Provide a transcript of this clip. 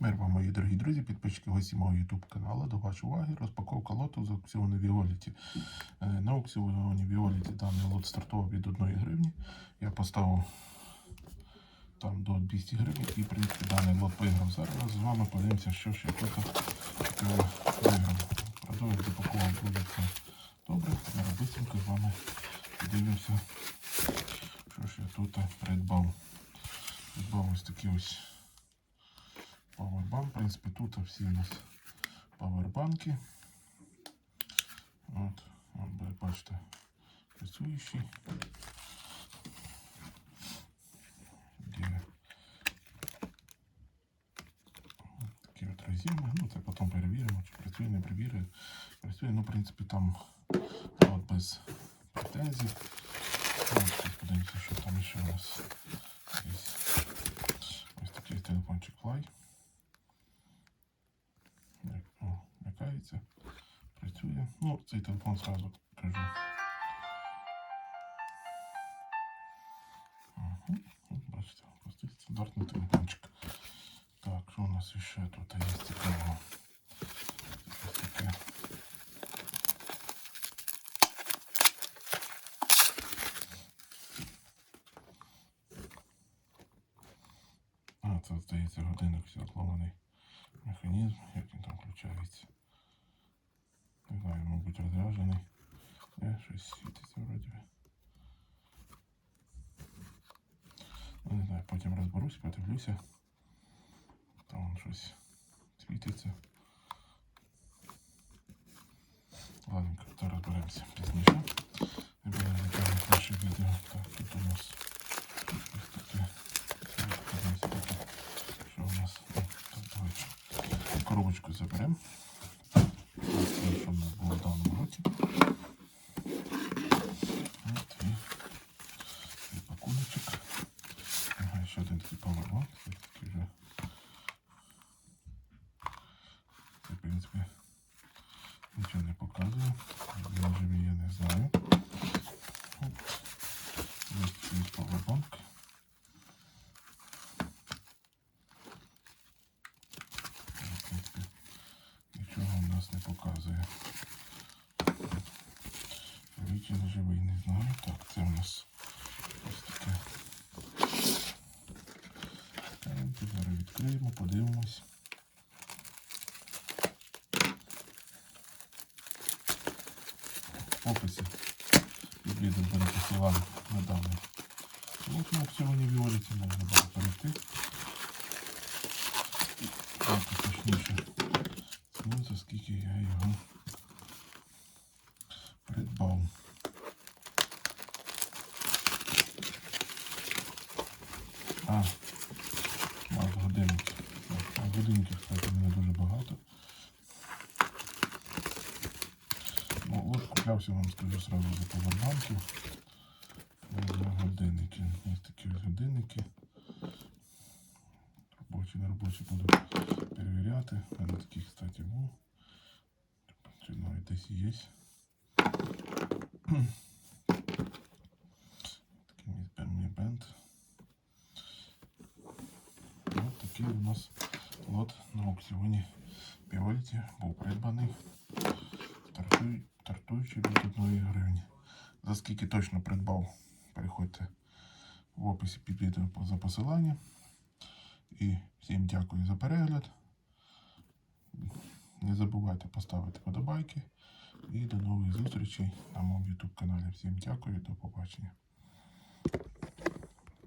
Мир вам, мої дорогі друзі, підписчики гості мого YouTube каналу. До вашої уваги розпаковка лоту з аукціону Віоліті. Е, На аукціоні Віоліті даний лот стартував від 1 гривні. Я поставив там до 200 гривень і, в принципі, даний лот виграв. Зараз з вами подивимося, що я тут е, виграв. Продовжую запакував буде це добре. Зараз быстренько з вами подивимося, що ж я тут придбав. Придбав ось такі ось Powerbank. В принципі, тут всі у нас павербанки. От, от ви бачите, працюючий. Є от такі от резини. Ну, це потім перевіримо, чи працює, не превірює. Працює, ну, в принципі, там от без претензій. Ну, Ось подивимося, що там ще у нас Вмикається, працює. Ну, цей телефон зразу кажу. Угу. От бачите, простий стандартний телефончик. Так, що у нас ще тут є цікавого? А, це здається годинник зломаний механізм, як він там включається. Не знаю, мабуть, розряджений. Не, щось світиться вроді. би. Ну, не знаю, потім розберусь, подивлюся. Там вон щось світиться. Ладненько, то розберемося пізніше. Не буде затягнути наше відео. Так, тут у нас ось таке. Подивимося, поки, що у нас. О, так, давайте коробочку заберемо. Ось що в нас було в даному році. От і, і пакуночок. Ага, ще один такий павербанк. Це такий вже. Це, в принципі, нічого не показує. Він живий, я не знаю. Не показує. Живий живий, не знаю. Так, це у нас ось таке. Так, зараз відкриємо, подивимось. В описі під відео на даний. От на аукціоні Віоліті можна буде перейти. Так, точніше. Ціну, за скільки я його придбав. А, мав годинник. А годинників, кстати, не дуже багато. Ну, от куплявся, вам скажу сразу за повербанки. За годинники. Ось такі годинники. Робочі, не робочі буду перевіряти. У мене такі, кстати, був. Чи навіть десь є. Такий мій певний бенд. Ось такий у нас лот на аукціоні Піоліті був придбаний. Стартуючи від 1 гривні. За скільки точно придбав, переходьте в описі під відео за посиланням. І всім дякую за перегляд. Не забувайте поставити подобайки. І до нових зустрічей на моєму YouTube каналі. Всім дякую, до побачення.